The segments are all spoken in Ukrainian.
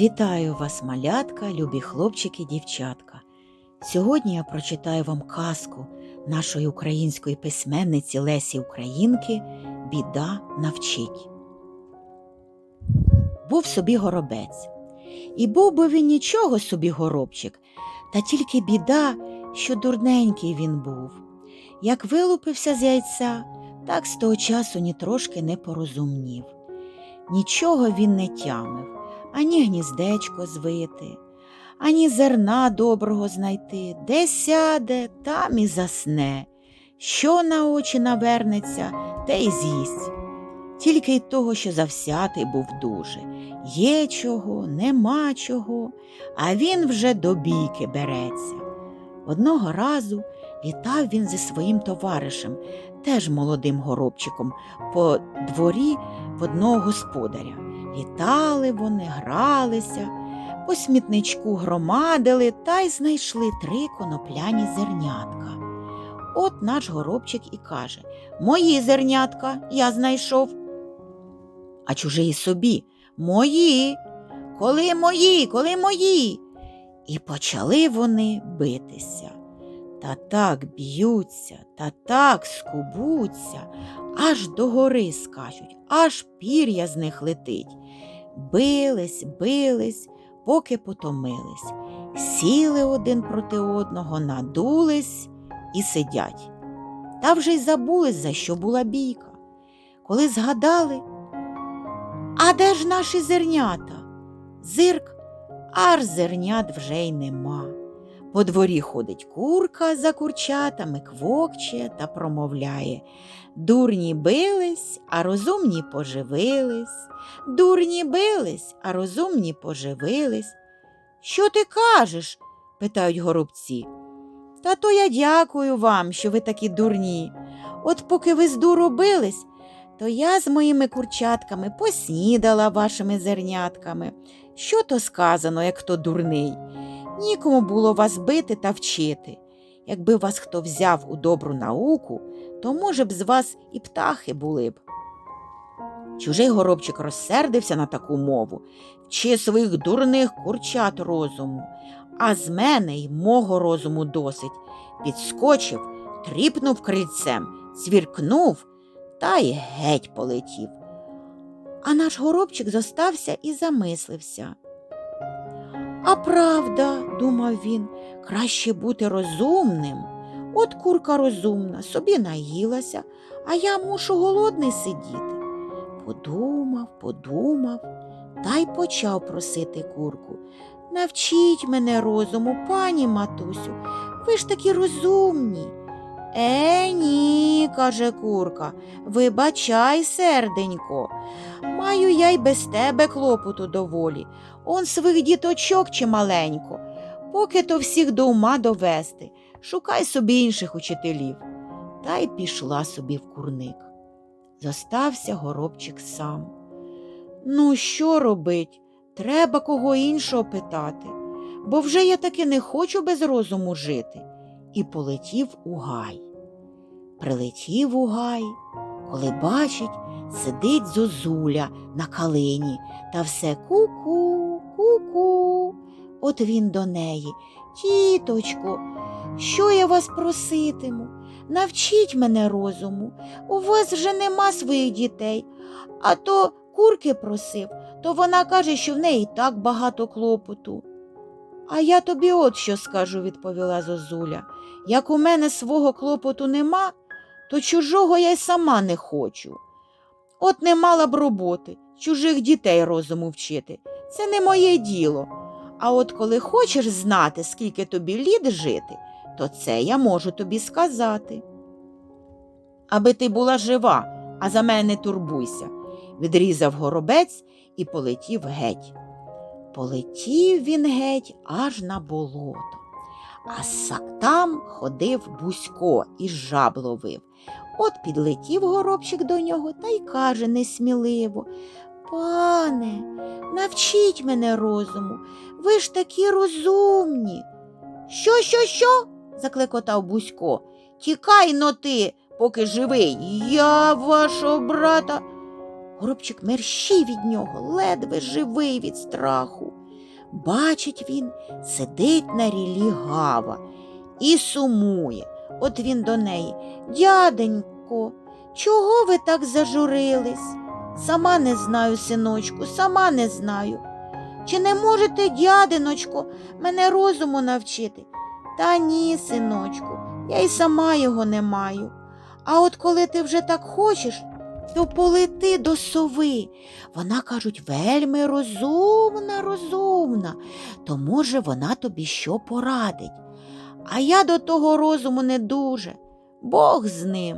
Вітаю вас, малятка, любі хлопчики, дівчатка. Сьогодні я прочитаю вам казку нашої української письменниці Лесі Українки Біда навчить. Був собі горобець. І був би він нічого собі горобчик, та тільки біда, що дурненький він був. Як вилупився з яйця, так з того часу ні трошки не порозумнів. Нічого він не тямив ані гніздечко звити, ані зерна доброго знайти, де сяде, там і засне, що на очі навернеться, те й з'їсть. Тільки й того, що завсятий був дуже. Є чого, нема чого, а він вже до бійки береться. Одного разу літав він зі своїм товаришем, теж молодим горобчиком, по дворі в одного господаря. Літали вони, гралися, по смітничку громадили та й знайшли три конопляні зернятка. От наш горобчик і каже Мої зернятка я знайшов. А чужий собі Мої, коли мої, коли мої. І почали вони битися. Та так б'ються, та так скубуться, аж до гори скачуть, аж пір'я з них летить. Бились, бились, поки потомились, сіли один проти одного, надулись і сидять. Та вже й забулись, за що була бійка. Коли згадали, а де ж наші зернята? Зирк, аж зернят вже й нема. По дворі ходить курка за курчатами, квокче та промовляє Дурні бились, а розумні поживились. Дурні бились, а розумні поживились. Що ти кажеш? питають горобці. Та то я дякую вам, що ви такі дурні. От поки ви з дуру бились, то я з моїми курчатками поснідала вашими зернятками. Що то сказано, як хто дурний? Нікому було вас бити та вчити. Якби вас хто взяв у добру науку, то, може б, з вас і птахи були б. Чужий горобчик розсердився на таку мову, вчи своїх дурних курчат розуму, а з мене й мого розуму досить. Підскочив, тріпнув крильцем, цвіркнув та й геть полетів. А наш горобчик зостався і замислився. А правда, думав він, краще бути розумним. От курка розумна, собі наїлася, а я мушу голодний сидіти. Подумав, подумав та й почав просити курку. Навчіть мене розуму, пані матусю, ви ж такі розумні. Е, ні, каже курка, вибачай, серденько. Маю я й без тебе клопоту доволі. Он своїх діточок чималенько. Поки то всіх до ума довести, шукай собі інших учителів. Та й пішла собі в курник. Зостався горобчик сам. Ну, що робить? Треба кого іншого питати, бо вже я таки не хочу без розуму жити. І полетів у гай. Прилетів у гай, коли бачить, сидить зозуля на калині та все ку-ку, ку-ку. От він до неї. Тіточко, що я вас проситиму? Навчіть мене розуму. У вас вже нема своїх дітей, а то курки просив, то вона каже, що в неї так багато клопоту. А я тобі от що скажу, відповіла зозуля. Як у мене свого клопоту нема, то чужого я й сама не хочу. От не мала б роботи, чужих дітей розуму вчити. Це не моє діло. А от коли хочеш знати, скільки тобі літ жити, то це я можу тобі сказати. Аби ти була жива, а за мене не турбуйся, відрізав горобець і полетів геть. Полетів він геть аж на болото, а там ходив Бусько і жаб ловив. От підлетів горобчик до нього та й каже несміливо Пане, навчіть мене розуму, ви ж такі розумні. Що, що, що? заклекотав Бусько. Тікай но ти, поки живий. Я вашого брата. Горобчик мерщій від нього, ледве живий від страху. Бачить він, сидить на рілі гава і сумує. От він до неї. Дяденько, чого ви так зажурились? Сама не знаю, синочку, сама не знаю. Чи не можете, дядиночко, мене розуму навчити? Та ні, синочку, я й сама його не маю. А от коли ти вже так хочеш, то полети до сови. Вона, кажуть, вельми розумна, розумна, то, може, вона тобі що порадить. А я до того розуму не дуже, Бог з ним.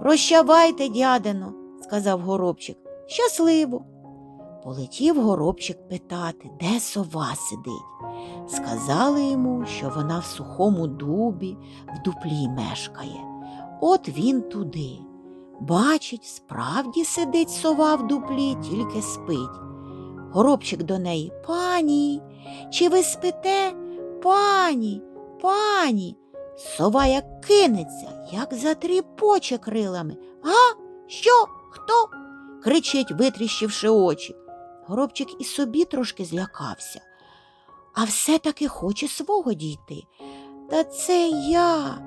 Прощавайте, дядино, сказав горобчик. Щасливо. Полетів горобчик питати, де сова сидить. Сказали йому, що вона в сухому дубі, в дуплі мешкає. От він туди. Бачить, справді сидить сова в дуплі, тільки спить. Горобчик до неї Пані, чи ви спите? Пані, пані. Сова як кинеться, як затріпоче крилами. Га? Що? Хто? кричить, витріщивши очі. Горобчик і собі трошки злякався, а все-таки хоче свого дійти. Та це я,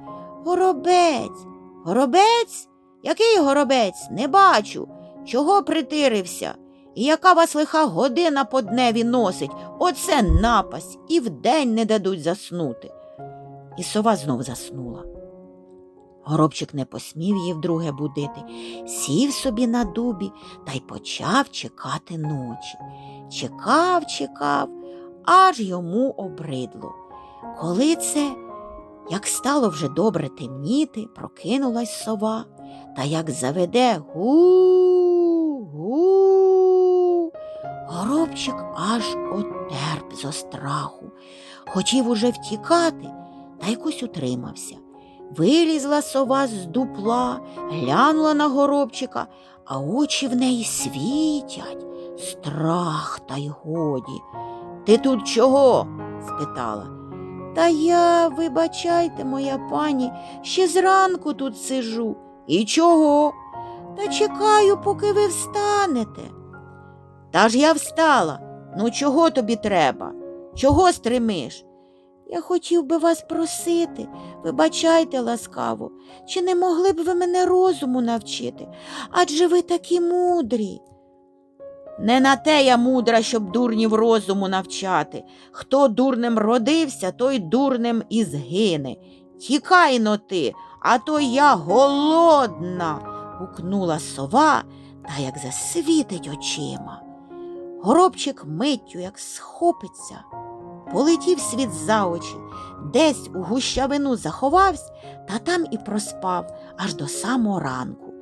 горобець. Горобець? Який горобець? Не бачу. Чого притирився? І яка вас лиха година по дневі носить? Оце напасть, і вдень не дадуть заснути. І сова знов заснула. Горобчик не посмів її вдруге будити, сів собі на дубі та й почав чекати ночі. Чекав, чекав, аж йому обридло. Коли це, як стало вже добре темніти, прокинулась сова, та як заведе гу, гу. Горобчик аж отерп зо страху. Хотів уже втікати, та якось утримався. Вилізла сова з дупла, глянула на горобчика, а очі в неї світять. Страх та й годі. Ти тут чого? спитала. Та я, вибачайте, моя пані, ще зранку тут сижу. І чого? Та чекаю, поки ви встанете. Та ж я встала. Ну, чого тобі треба? Чого стримиш? Я хотів би вас просити, вибачайте ласкаво, чи не могли б ви мене розуму навчити? Адже ви такі мудрі. Не на те я мудра, щоб дурнів розуму навчати. Хто дурним родився, той дурним і згине. Тікай но ти, а то я голодна. гукнула сова та як засвітить очима. Горобчик миттю, як схопиться, полетів світ за очі, десь у гущавину заховався, та там і проспав аж до самого ранку.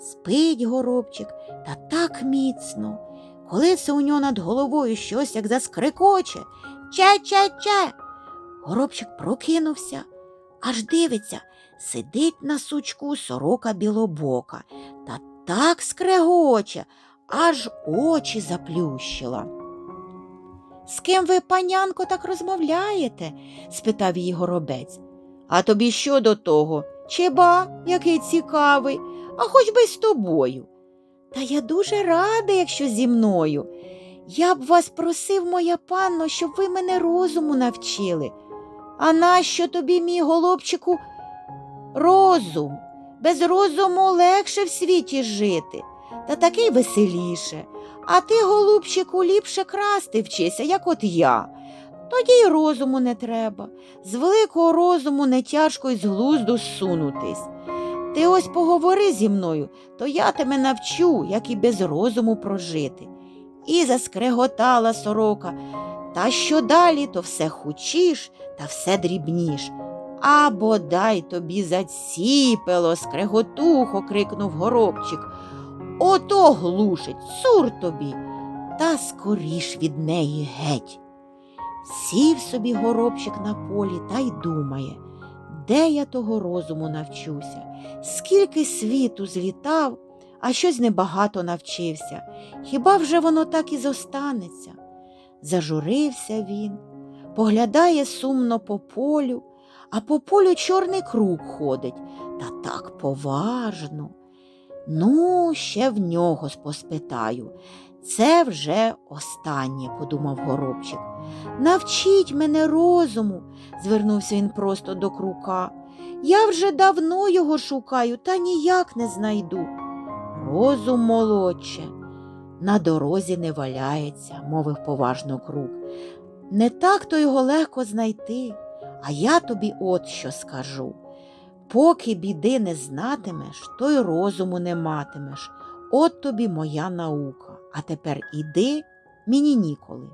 Спить горобчик та так міцно, коли це у нього над головою щось як заскрикоче. Че-че-че. Горобчик прокинувся, аж дивиться, сидить на сучку сорока білобока та так скрегоче, аж очі заплющила. З ким ви, панянко, так розмовляєте? спитав її горобець. А тобі що до того? Чи ба, який цікавий, а хоч би з тобою. Та я дуже рада, якщо зі мною. Я б вас просив, моя панно, щоб ви мене розуму навчили. А нащо тобі, мій голубчику, розум? Без розуму легше в світі жити, та такий веселіше. А ти, голубчику, ліпше красти вчися, як от я. Тоді й розуму не треба. З великого розуму не тяжко й з глузду сунутись. Ти ось поговори зі мною, то я тебе навчу, як і без розуму прожити. І заскреготала сорока. Та що далі, то все хучіш та все дрібніш. А бодай тобі заціпело, скреготухо, крикнув горобчик. Ото глушить, цур тобі, та скоріш від неї геть. Сів собі горобчик на полі та й думає, де я того розуму навчуся, скільки світу злітав, а щось небагато навчився. Хіба вже воно так і зостанеться? Зажурився він, поглядає сумно по полю, а по полю чорний круг ходить, та так поважно. Ну, ще в нього поспитаю. Це вже останнє, подумав горобчик. Навчіть мене розуму, звернувся він просто до крука. Я вже давно його шукаю, та ніяк не знайду. Розум молодче, на дорозі не валяється, мовив поважно крук. Не так то його легко знайти, а я тобі от що скажу. Поки біди не знатимеш, то й розуму не матимеш. От тобі моя наука. А тепер іди, мені ніколи.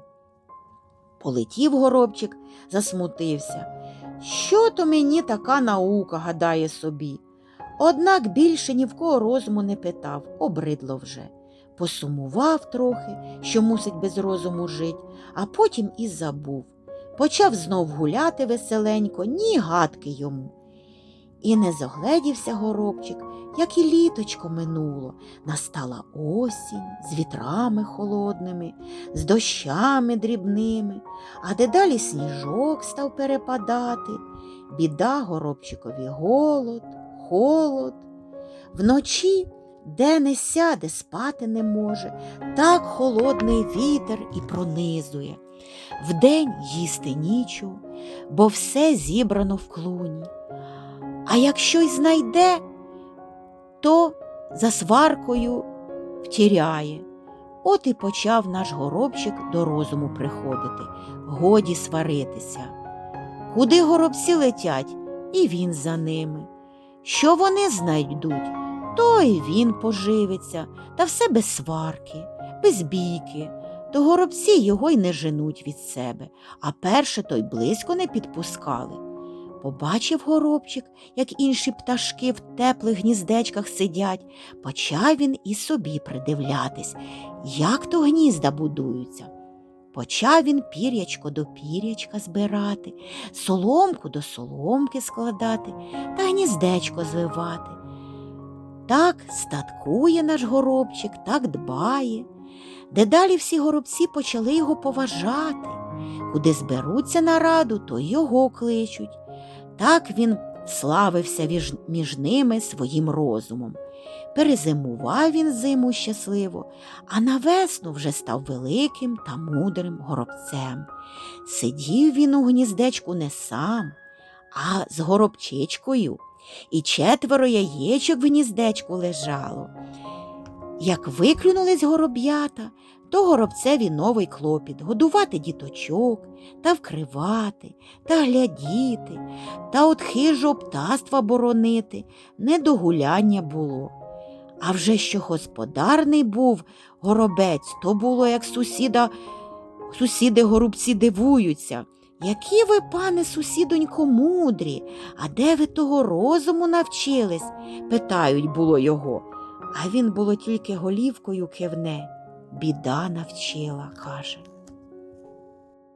Полетів горобчик, засмутився. Що то мені така наука, гадає собі. Однак більше ні в кого розуму не питав, обридло вже. Посумував трохи, що мусить без розуму жить, а потім і забув. Почав знов гуляти веселенько, ні гадки йому. І не зогледівся горобчик, як і літочко минуло. Настала осінь з вітрами холодними, з дощами дрібними, а дедалі сніжок став перепадати. Біда горобчикові голод, холод. Вночі, де не сяде, спати не може, так холодний вітер і пронизує. Вдень їсти нічого, бо все зібрано в клуні. А якщо й знайде, то за сваркою втіряє. От і почав наш горобчик до розуму приходити, годі сваритися. Куди горобці летять, і він за ними. Що вони знайдуть, то і він поживиться, та все без сварки, без бійки. То горобці його й не женуть від себе, а перше то й близько не підпускали. Побачив горобчик, як інші пташки в теплих гніздечках сидять, почав він і собі придивлятись, як то гнізда будуються. Почав він пір'ячко до пір'ячка збирати, соломку до соломки складати та гніздечко звивати. Так статкує наш горобчик, так дбає. Дедалі всі горобці почали його поважати. Куди зберуться на раду, то його кличуть. Так він славився між ними своїм розумом. Перезимував він зиму щасливо, а на весну вже став великим та мудрим горобцем. Сидів він у гніздечку не сам, а з горобчичкою, і четверо яєчок в гніздечку лежало. Як виклюнулись гороб'ята, то горобцеві новий клопіт годувати діточок та вкривати, та глядіти, та от хижого птаства боронити, не до гуляння було. А вже що господарний був горобець, то було, як сусіда, сусіди горобці дивуються. Які ви, пане сусідонько, мудрі, а де ви того розуму навчились? питають було його. А він було тільки голівкою кивне. Біда навчила, каже.